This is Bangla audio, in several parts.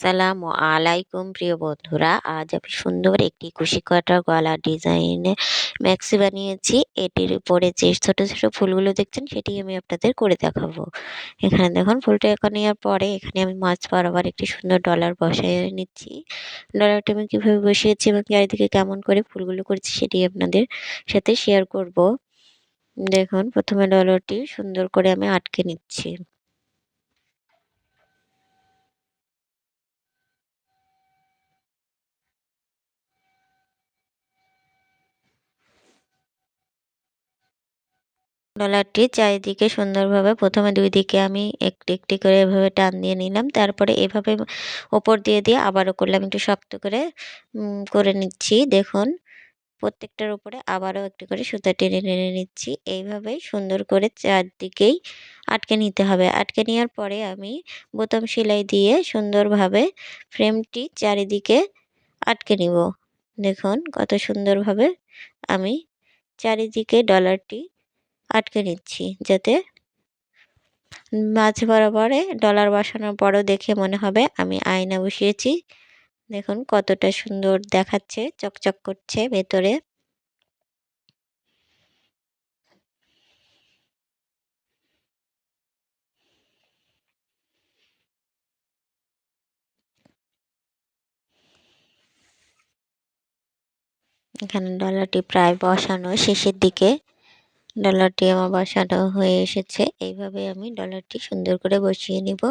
আসসালামু আলাইকুম প্রিয় বন্ধুরা। আজ আমি সুন্দর একটি কুশি কাটার গলা ডিজাইনে ম্যাক্সি বানিয়েছি। এটির উপরে যে ছোটো ছোটো ফুলগুলো দেখছেন, সেটি আমি আপনাদের করে দেখাবো। এখানে দেখুন, ফুলটা এখানে নেওয়ার পরে এখানে আমি মাছ বরাবর একটি সুন্দর ডলার বসাই নিচ্ছি। ডলারটা আমি কীভাবে বসিয়েছি এবং চারিদিকে কেমন করে ফুলগুলো করেছি, সেটি আপনাদের সাথে শেয়ার করব। দেখুন, প্রথমে ডলারটি সুন্দর করে আমি আটকে নিচ্ছি। ডলারটি চারিদিকে সুন্দরভাবে প্রথমে দুই দিকে আমি একটি একটি করে এভাবে টান দিয়ে নিলাম, তারপরে এভাবে ওপর দিয়ে দিয়ে আবারও করলাম, একটু শক্ত করে করে নিচ্ছি। দেখুন, প্রত্যেকটার উপরে আবারও একটু করে সুতা টেনে টেনে নিচ্ছি। এইভাবেই সুন্দর করে চারদিকেই আটকে নিতে হবে। আটকে নেওয়ার পরে আমি বোতাম সেলাই দিয়ে সুন্দরভাবে ফ্রেমটি চারিদিকে আটকে নিব। দেখুন, কত সুন্দরভাবে আমি চারিদিকে ডলারটি আটকে নিচ্ছি যাতে মাঝ বরাবরে ডলার বসানোর পরও দেখে মনে হবে আমি আয়না বসিয়েছি। দেখুন কতটা সুন্দর দেখাচ্ছে, চকচক করছে ভেতরে। এখানে ডলারটি প্রায় বসানো শেষের দিকে। ডলারটি আমার বসানো হয়ে এসেছে। এইভাবে আমি ডলারটি সুন্দর করে বসিয়ে নিব।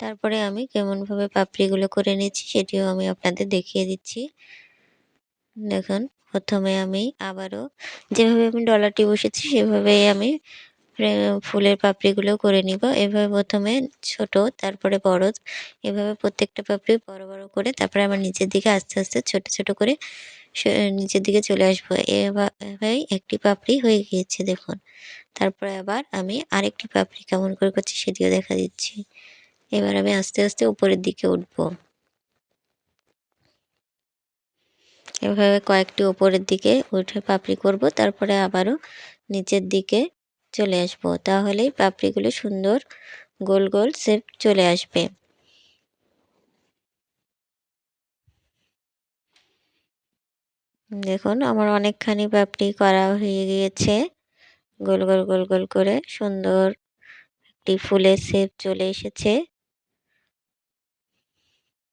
তারপরে আমি কেমনভাবে পাপড়িগুলো করে নিচ্ছি সেটিও আমি আপনাদের দেখিয়ে দিচ্ছি। দেখুন, প্রথমে আমি আবারও যেভাবে আমি ডলারটি বসেছি সেভাবেই আমি ফুলের পাপড়িগুলো করে নিব। এভাবে প্রথমে ছোট, তারপরে বড়। এভাবে প্রত্যেকটা পাপড়ি বড় বড় করে তারপরে আমার নিচের দিকে আস্তে আস্তে ছোট ছোট করে নিচের দিকে চলে আসব। এভাবেই একটি পাপড়ি হয়ে গিয়েছে, দেখুন। তারপরে আবার আমি আরেকটি পাপড়ি কেমন করে করছি সেটিও দেখা দিচ্ছি। এবার আমি আস্তে আস্তে উপরের দিকে উঠব। এভাবে কয়েকটি উপরের দিকে উঠে পাপড়ি করব। তারপরে আবারও নিচের দিকে চলে আসব। তাহলেই পাপড়িগুলো সুন্দর গোল গোল শেপ চলে আসবে। দেখুন, আমার অনেকখানি পাপড়ি করা হয়ে গিয়েছে। গোল গোল গোল গোল করে সুন্দর একটি ফুলের শেপ চলে এসেছে।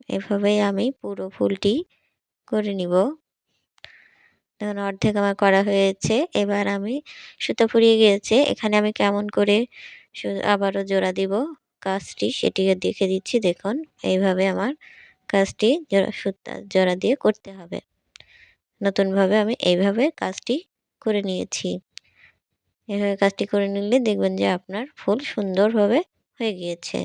এভাবেই আমি পুরো ফুলটি করে নিব। দেখুন অর্ধেক আমার করা হয়েছে। এবার আমি সুতো ফুরিয়ে গিয়েছে। এখানে আমি কেমন করে আবারও জোড়া দিব কাজটি সেটিকে দেখে দিচ্ছি। দেখুন, এইভাবে আমার কাজটি জোড়া সুতা জোড়া দিয়ে করতে হবে। নতুনভাবে আমি এইভাবে কাজটি করে নিয়েছি। এভাবে কাজটি করে নিলে দেখবেন যে আপনার ফুল সুন্দরভাবে হয়ে গিয়েছে।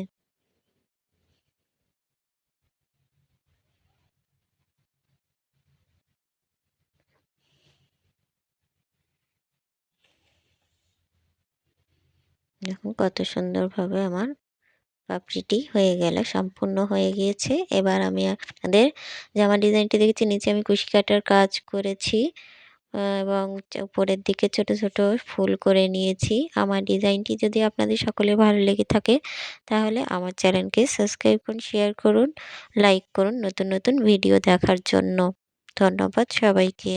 দেখুন, কত সুন্দরভাবে আমার পাপড়িটি হয়ে গেল, সম্পূর্ণ হয়ে গিয়েছে। এবার আমি আপনাদের জামা ডিজাইনটি দেখেছি, নিচে আমি কুশি কাটার কাজ করেছি এবং উপরের দিকে ছোট ছোট ফুল করে নিয়েছি। আমার ডিজাইনটি যদি আপনাদের সকলে ভালো লেগে থাকে, তাহলে আমার চ্যানেলকে সাবস্ক্রাইব করুন শেয়ার করুন লাইক করুন নতুন নতুন ভিডিও দেখার জন্য। ধন্যবাদ সবাইকে।